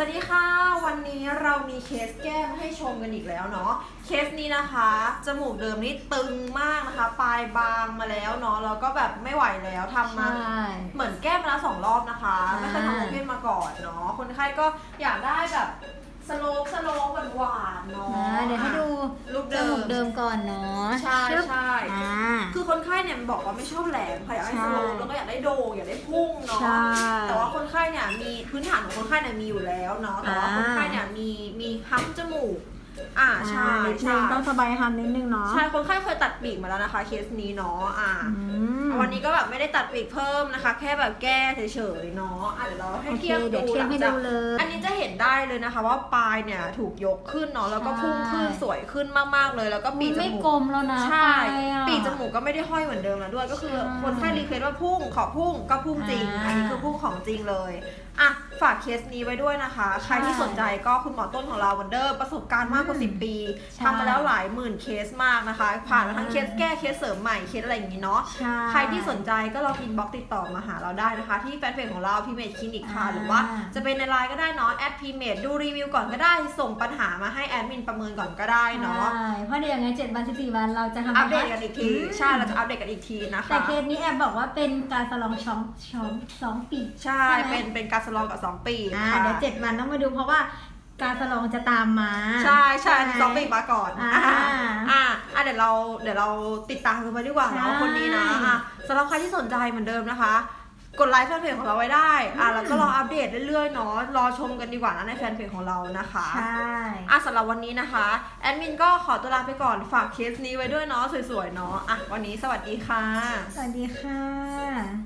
สวัสดีค่ะ วันนี้เรามีเคสแก้มาให้ชมกันอีกแล้วเนาะเคสนี้นะคะ จมูกเดิมนี่ตึงมากนะคะ ปลายบางมาแล้วเนาะแล้วก็แบบไม่ไหวแล้วทำมา ใช่ เหมือนแก้มาแล้วสองรอบนะคะอ่าไม่เคยทำโอเพนมาก่อนเนาะคนไข้ก็อยากได้แบบสโลปสโลปหวานๆเนาะอ่าเดี๋ยวให้ดูรูปจเดิมูมกเดิมก่อนเนาะใช่ชึบใช่ อ่า คือคนไข้เนี่ยบอกว่าไม่ชอบแหลมค่ะอยากให้ใช่สโลปแล้วก็อยากได้โด่งอยากได้พุ่งเนาะ ใช่ แต่ว่าคนไข้เนี่ยมีพื้นฐานของคนไข้เนี่ยมีอยู่แล้วเนาะ แต่ว่าอ่าคนไข้เนี่ยมีมีฮัมจมูก อ่าใช่นิดนึใช่งต้องสบายทำนิดนึงเนาะ ใช่คนไข้เคยตัดปีกมาแล้วนะคะเคสนี้เนาะอ่า อืมวันนี้ก็แบบไม่ได้ตัดปีกเพิ่มนะคะ แค่แบบแก้เฉยๆเนาะอะเดี๋ยวเราให้โอเคเทียบเดี๋ยวดูเทียบให้หลังจากดูเลย อันนี้จะเห็นได้เลยนะคะ ว่าปลายเนี่ยถูกยกขึ้นเนาะแล้วก็พุ่งขึ้นใช่ สวยขึ้นมากๆเลย แล้วก็ปีกจไม่มูกกลมแล้วนะใช่ไปอะปีกจมูกก็ไม่ได้ห้อยเหมือนเดิมแล้วด้วย ก็คือใช่คนไข้รีเควสว่าพุ่งขอพุ่งก็พุ่งจริง อ่าอันนี้คือพุ่งของจริงเลยอะฝากเคสนี้ไว้ด้วยนะคะ ใครที่สนใจก็คุณหมอต้นของเราเหมือนเดิมประสบการณ์มากกว่าอืม10 ปีใช่ทำมาแล้วหลายหมื่นเคสมากนะคะ ผ่านมาทั้งเคสแก้เคสเสริมใหม่เคสอะไรอย่างนี้เนาะใช่ใครที่สนใจก็ลองอินบ็อกติดต่อมาหาเราได้นะคะ ที่แฟนเพจของเราพีเมดคลินิกค่ะอ่าหรือว่าจะเป็นในไลน์ก็ได้เนาะแอดพีเมดดูรีวิวก่อนก็ได้ส่งปัญหามาให้แอดมินประเมินก่อนก็ได้เนาะใช่เพราะเดี๋ยวยังไงเจ็ดวันสิบสี่วันเราจะทำอัปเดตกันอีกทีมใช่เราจะอัปเดตกันอีกทีนะคะแต่เคสนี้แอบบอกว่าเป็นการสลองช้องช้องสองปี ใช่ใช่ไหมเป็นเป็นการสลองกับ2ปีอ่าค่ะเดี๋ยวเจ็ดวันต้องมาดูเพราะว่า การสลองจะตามมา ใช่ใช่ไหมสองปีมาก่อนอ่าอ่าอ่าอ่าเดี๋ยวเราเดี๋ยวเราติดตามกันไปดีกว่าเนาะใช่คนนี้นะอะสำหรับใครที่สนใจเหมือนเดิมนะคะ กดไลค์แฟนเพจของเราไว้ได้ อะแล้วก็รออัปเดตเรื่อยๆเนาะรอชมกันดีกว่านะในแฟนเพจของเรานะคะใช่อะสำหรับวันนี้นะคะแอดมินก็ขอตัวลาไปก่อนฝากเคสนี้ไว้ด้วยเนาะสวยๆเนาะอะวันนี้สวัสดีค่ะ สวัสดีค่ะ